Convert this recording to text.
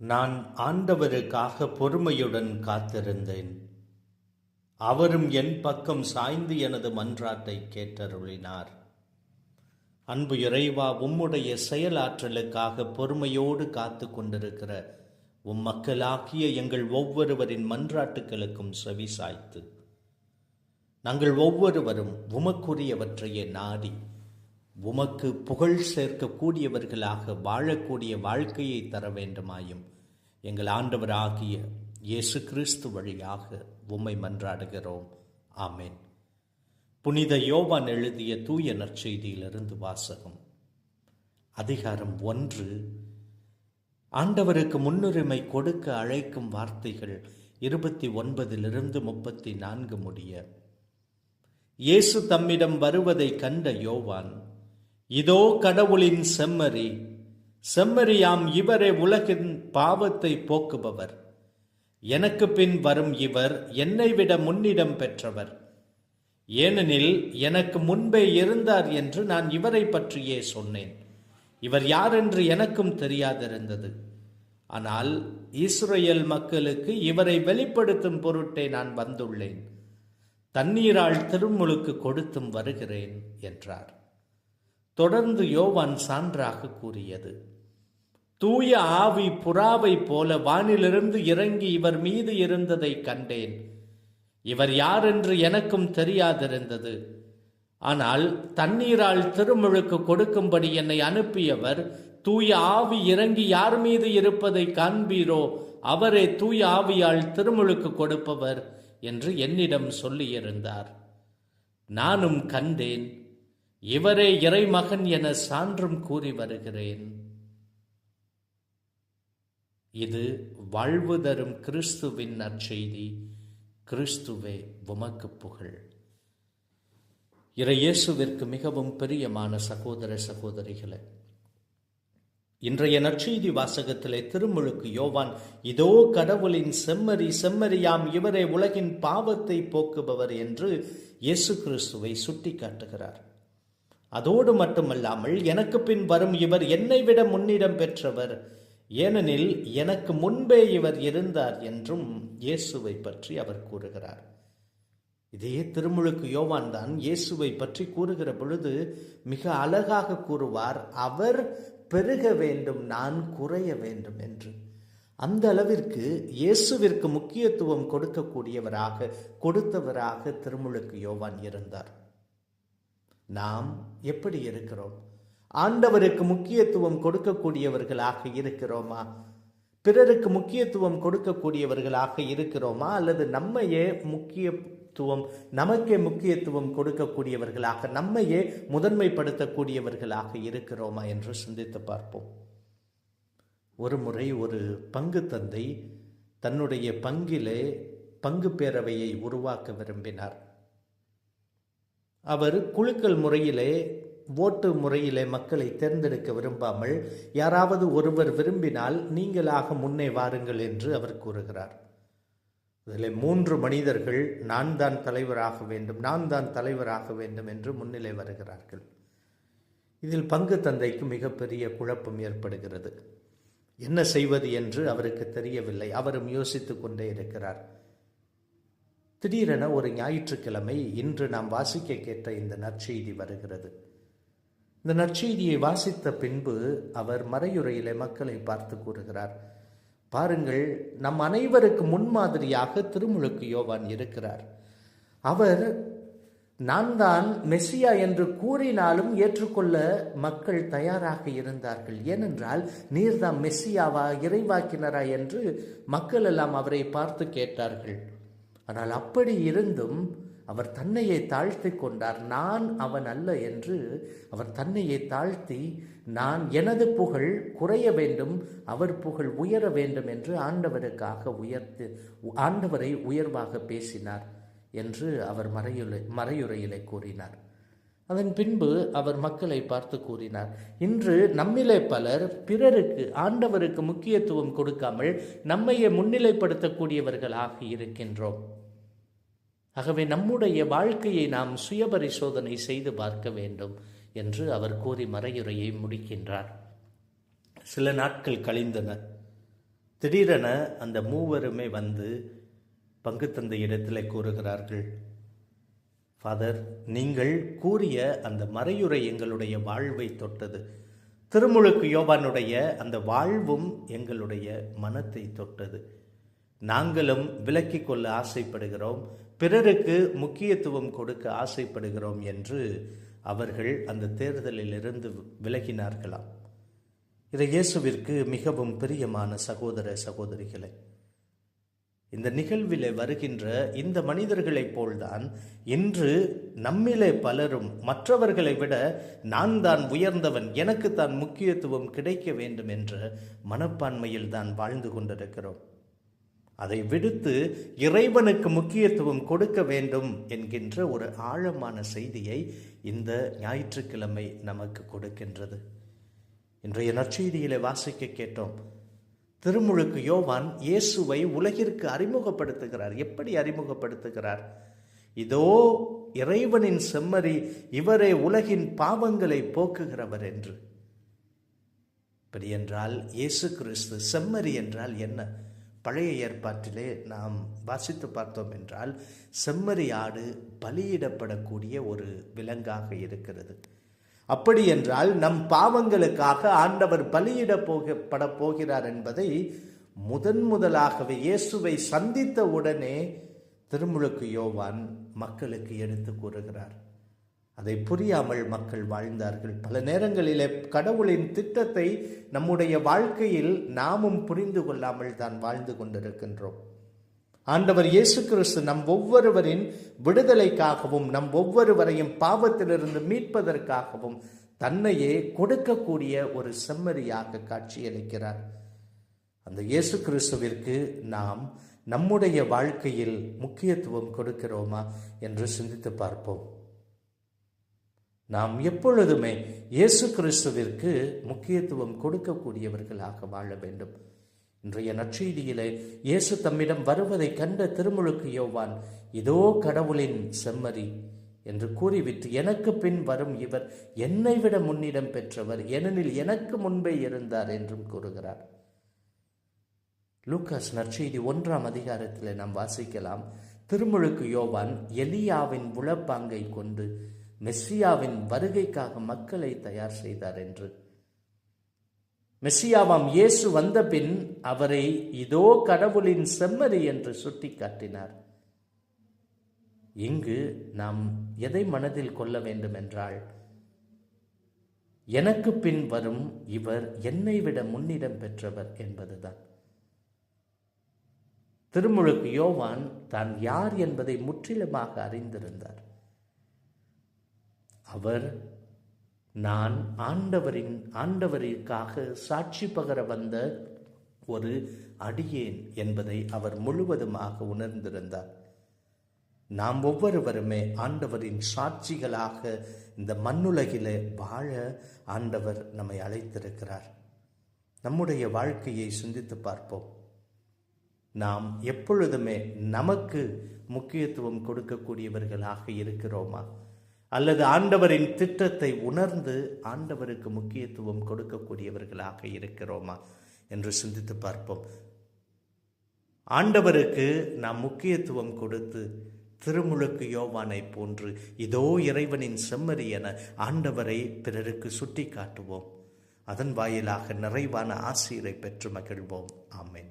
நான் ஆண்டவருக்காக பொறுமையுடன் காத்திருந்தேன். அவரும் என் பக்கம் சாய்ந்து எனது மன்றாட்டை கேட்டருளினார். அன்பு இறைவா உம்முடைய செயலாற்றலுக்காக பொறுமையோடு காத்து கொண்டிருக்கிற உம் மக்களாகிய எங்கள் ஒவ்வொருவரின் மன்றாட்டுகளுக்கும் செவி சாய்த்து. நாங்கள் ஒவ்வொருவரும் உமக்குரியவற்றையே நாடி உமக்கு புகழ் சேர்க்கக்கூடியவர்களாக வாழக்கூடிய வாழ்க்கையை தர வேண்டுமாயும் எங்கள் ஆண்டவராகிய இயேசு கிறிஸ்து வழியாக உம்மை மன்றாடுகிறோம். ஆமேன். புனித யோவான் எழுதிய தூய நற்செய்தியிலிருந்து வாசகம். அதிகாரம் ஒன்று. ஆண்டவருக்கு முன்னுரிமை கொடுக்க அழைக்கும் வார்த்தைகள் இருபத்தி ஒன்பதிலிருந்து முப்பத்தி நான்கு முடிய. இயேசு தம்மிடம் வருவதை கண்ட யோவான் இதோ கடவுளின் செம்மறி செம்மறியாம் இவரே உலகின் பாவத்தை போக்குபவர். எனக்கு பின் வரும் இவர் என்னை விட முன்னிடம் பெற்றவர். ஏனெனில் எனக்கு முன்பே இருந்தார் என்று நான் இவரை பற்றியே சொன்னேன். இவர் யாரென்று எனக்கும் தெரியாதிருந்தது. ஆனால் இஸ்ரேல் மக்களுக்கு இவரை வெளிப்படுத்தும் பொருட்டே நான் வந்துள்ளேன். தண்ணீரால் திருமுழுக்கு கொடுத்தும் வருகிறேன் என்றார். தொடர்ந்து யோவான் சான்றாக கூறியது. தூய ஆவி புறாவை போல வானிலிருந்து இறங்கி இவர் மீது இருந்ததை கண்டேன். இவர் யார் என்று எனக்கும் தெரியாதிருந்தது. ஆனால் தண்ணீரால் திருமுழுக்கு கொடுக்கும்படி என்னை அனுப்பியவர் தூய ஆவி இறங்கி யார் மீது இருப்பதை காண்பீரோ அவரே தூய ஆவியால் திருமுழுக்கு கொடுப்பவர் என்று என்னிடம் சொல்லியிருந்தார். நானும் கண்டேன். இவரே இறைமகன் என சான்றும் கூறி வருகிறேன். இது வாழ்வு தரும் கிறிஸ்துவின் நற்செய்தி. கிறிஸ்துவே உமக்கு புகழ். இறையேசுவிற்கு மிகவும் பிரியமான சகோதர சகோதரிகளே இன்றைய நற்செய்தி வாசகத்திலே திருமுழுக்கு யோவான் இதோ கடவுளின் செம்மறி செம்மறியாம் இவரே உலகின் பாவத்தை போக்குபவர் என்று இயேசு கிறிஸ்துவை சுட்டிக்காட்டுகிறார். அதோடு மட்டுமல்லாமல் எனக்கு பின் வரும் இவர் என்னை விட முன்னிடம் பெற்றவர். ஏனெனில் எனக்கு முன்பே இவர் இருந்தார் என்றும் இயேசுவை பற்றி அவர் கூறுகிறார். இதே திருமுழுக்கு யோவான் தான் இயேசுவை பற்றி கூறுகிற பொழுது மிக அழகாக கூறுவார் அவர் பெருக வேண்டும் நான் குறைய வேண்டும் என்று. அந்த அளவிற்கு இயேசுவிற்கு முக்கியத்துவம் கொடுக்கக்கூடியவராக கொடுத்தவராக திருமுழுக்கு யோவான் இருந்தார். நாம் எப்படி இருக்கிறோம்? ஆண்டவருக்கு முக்கியத்துவம் கொடுக்கக்கூடியவர்களாக இருக்கிறோமா? பிறருக்கு முக்கியத்துவம் கொடுக்கக்கூடியவர்களாக இருக்கிறோமா? அல்லது நம்மையே முக்கியத்துவம் நமக்கே முக்கியத்துவம் கொடுக்கக்கூடியவர்களாக நம்மையே முதன்மைப்படுத்தக்கூடியவர்களாக இருக்கிறோமா என்று சிந்தித்து பார்ப்போம். ஒரு முறை ஒரு பங்கு தந்தை தன்னுடைய பங்கிலே பங்கு பேரவையை உருவாக்க விரும்பினார். அவர் குழுக்கள் முறையிலே ஓட்டு முறையிலே மக்களை தேர்ந்தெடுக்க விரும்பாமல் யாராவது ஒருவர் விரும்பினால் நீங்களாக முன்னே வாருங்கள் என்று அவர் கூறுகிறார். இதில் மூன்று மனிதர்கள் நான் தான் தலைவராக வேண்டும் நான் தான் தலைவராக வேண்டும் என்று முன்னிலை வருகிறார்கள். இதில் பங்கு தந்தைக்கு மிகப்பெரிய குழப்பம் ஏற்படுகிறது. என்ன செய்வது என்று அவருக்கு தெரியவில்லை. அவரும் யோசித்து கொண்டே இருக்கிறார். திடீரென ஒரு ஞாயிற்றுக்கிழமை இன்று நாம் வாசிக்க கேட்ட இந்த நற்செய்தி வருகிறது. இந்த நற்செய்தியை வாசித்த பின்பு அவர் மறையுறையிலே மக்களை பார்த்து கூறுகிறார் பாருங்கள் நம் அனைவருக்கு முன்மாதிரியாக திருமுழுக்கு யோவான் இருக்கிறார். அவர் நான் தான் மெஸ்ஸியா என்று கூறினாலும் ஏற்றுக்கொள்ள மக்கள் தயாராக இருந்தார்கள். ஏனென்றால் நீர்தான் மெஸ்ஸியாவா இறைவாக்கினரா என்று மக்கள் எல்லாம் அவரை பார்த்து கேட்டார்கள். ஆனால் அப்படி இருந்தும் அவர் தன்னையை தாழ்த்தி கொண்டார். நான் அவன் அல்ல என்று அவர் தன்னையை தாழ்த்தி நான் எனது புகழ் குறைய வேண்டும் அவர் புகழ் உயர வேண்டும் என்று ஆண்டவருக்காக உயர்த்து ஆண்டவரை உயர்வாக பேசினார் என்று அவர் மறையுரை மறையுறையிலே கூறினார். அதன் பின்பு அவர் மக்களை பார்த்து கூறினார் இன்று நம்மிலே பலர் பிறருக்கு ஆண்டவருக்கு முக்கியத்துவம் கொடுக்காமல் நம்மையே முன்னிலைப்படுத்தக்கூடியவர்களாக இருக்கின்றோம். ஆகவே நம்முடைய வாழ்க்கையை நாம் சுயபரிசோதனை செய்து பார்க்க வேண்டும் என்று அவர் கூறி மறையுரையை முடிக்கின்றார். சில நாட்கள் கழிந்தன. திடீரென அந்த மூவருமே வந்து பங்கு தந்த இடத்துல கூறுகிறார்கள் ஃபாதர் நீங்கள் கூறிய அந்த மறையுறை எங்களுடைய வாழ்வை தொட்டது. திருமுழுக்கு யோபானுடைய அந்த வாழ்வும் எங்களுடைய மனத்தை தொட்டது. நாங்களும் விலக்கிக் கொள்ள ஆசைப்படுகிறோம். பிறருக்கு முக்கியத்துவம் கொடுக்க ஆசைப்படுகிறோம் என்று அவர்கள் அந்த தேர்தலில் இருந்து விலகினார்களாம். இது இயேசுவிற்கு மிகவும் பிரியமான சகோதர சகோதரிகளை இந்த நிகழ்விலே வருகின்ற இந்த மனிதர்களைப் போல்தான் இன்று நம்மிலே பலரும் மற்றவர்களை விட நான் தான் உயர்ந்தவன் எனக்கு தான் முக்கியத்துவம் கிடைக்க வேண்டும் என்ற மனப்பான்மையில் தான் வாழ்ந்து கொண்டிருக்கிறோம். அதை விடுத்து இறைவனுக்கு முக்கியத்துவம் கொடுக்க வேண்டும் என்கின்ற ஒரு ஆழமான செய்தியை இந்த ஞாயிற்றுக்கிழமை நமக்கு கொடுக்கின்றது. இன்றைய நற்செய்தியிலே வாசிக்க கேட்டோம். திருமுழுக்கு யோவான் இயேசுவை உலகிற்கு அறிமுகப்படுத்துகிறார். எப்படி அறிமுகப்படுத்துகிறார்? இதோ இறைவனின் செம்மறி இவரே உலகின் பாவங்களை போக்குகிறவர் என்று. இப்படி என்றால் இயேசு கிறிஸ்து செம்மறி என்றால் என்ன? பழைய ஏற்பாட்டிலே நாம் வாசித்து பார்த்தோம் என்றால் செம்மறி ஆடு பலியிடப்படக்கூடிய ஒரு விலங்காக இருக்கிறது. அப்படி என்றால் நம் பாவங்களுக்காக ஆண்டவர் பலியிட போகப்பட போகிறார் என்பதை முதன் முதலாகவே இயேசுவை சந்தித்த உடனே திருமுழுக்கு யோவான் மக்களுக்கு எடுத்து கூறுகிறார். அதை புரியாமல் மக்கள் வாழ்ந்தார்கள். பல நேரங்களிலே கடவுளின் திட்டத்தை நம்முடைய வாழ்க்கையில் நாமும் புரிந்து கொள்ளாமல் தான் வாழ்ந்து கொண்டிருக்கின்றோம். ஆண்டவர் இயேசு கிறிஸ்து நம் ஒவ்வொருவரின் விடுதலைக்காகவும் நம் ஒவ்வொருவரையும் பாவத்திலிருந்து மீட்பதற்காகவும் தன்னையே கொடுக்கக்கூடிய ஒரு செம்மறியாக காட்சியளிக்கிறார். அந்த இயேசு கிறிஸ்துவிற்கு நாம் நம்முடைய வாழ்க்கையில் முக்கியத்துவம் கொடுக்கிறோமா என்று சிந்தித்து பார்ப்போம். நாம் எப்பொழுதுமே இயேசு கிறிஸ்துவிற்கு முக்கியத்துவம் கொடுக்கக்கூடியவர்களாக வாழ வேண்டும். இன்றைய நற்செய்தியிலே இயேசு தம்மிடம் வருவதை கண்ட திருமுழுக்கு யோவான் இதோ கடவுளின் செம்மறி என்று கூறிவிட்டு எனக்கு பின் வரும் இவர் என்னை விட முன்னிடம் பெற்றவர் ஏனெனில் எனக்கு முன்பே இருந்தார் என்றும் கூறுகிறார். லூக்காஸ் நற்செய்தி ஒன்றாம் அதிகாரத்தில் நாம் வாசிக்கலாம். திருமுழுக்கு யோவான் எலியாவின் உளப்பாங்கை கொண்டு மெஸ்ஸியாவின் வருகைக்காக மக்களை தயார் செய்தார் என்று. மெஸ்ஸியாவாம் இயேசு வந்த பின் அவரை இதோ கடவுளின் செம்மறி என்று சுட்டிக்காட்டினார். இங்கு நாம் எதை மனதில் கொள்ள வேண்டும் என்றால் எனக்கு பின் வரும் இவர் என்னை விட முன்னிடம் பெற்றவர் என்பதுதான். திருமுழுக்கு யோவான் தான் யார் என்பதை முற்றிலுமாக அறிந்திருந்தார். அவர் நான் ஆண்டவரின் ஆண்டவரிற்காக சாட்சி பகர வந்த ஒரு அடியேன் என்பதை அவர் முழுவதுமாக உணர்ந்திருந்தார். நாம் ஒவ்வொருவருமே ஆண்டவரின் சாட்சிகளாக இந்த மண்ணுலகிலே வாழ ஆண்டவர் நம்மை அழைத்திருக்கிறார். நம்முடைய வாழ்க்கையை சிந்தித்து பார்ப்போம். நாம் எப்பொழுதுமே நமக்கு முக்கியத்துவம் கொடுக்கக்கூடியவர்களாக இருக்கிறோமா? அல்லது ஆண்டவரின் திட்டத்தை உணர்ந்து ஆண்டவருக்கு முக்கியத்துவம் கொடுக்கக்கூடியவர்களாக இருக்கிறோமா என்று சிந்தித்து பார்ப்போம். ஆண்டவருக்கு நாம் முக்கியத்துவம் கொடுத்து திருமுழுக்கு யோவானை போன்று இதோ இறைவனின் செம்மறி என ஆண்டவரை பிறருக்கு சுட்டி காட்டுவோம் அதன் வாயிலாக நிறைவான ஆசிரியரை பெற்று மகிழ்வோம். ஆமேன்.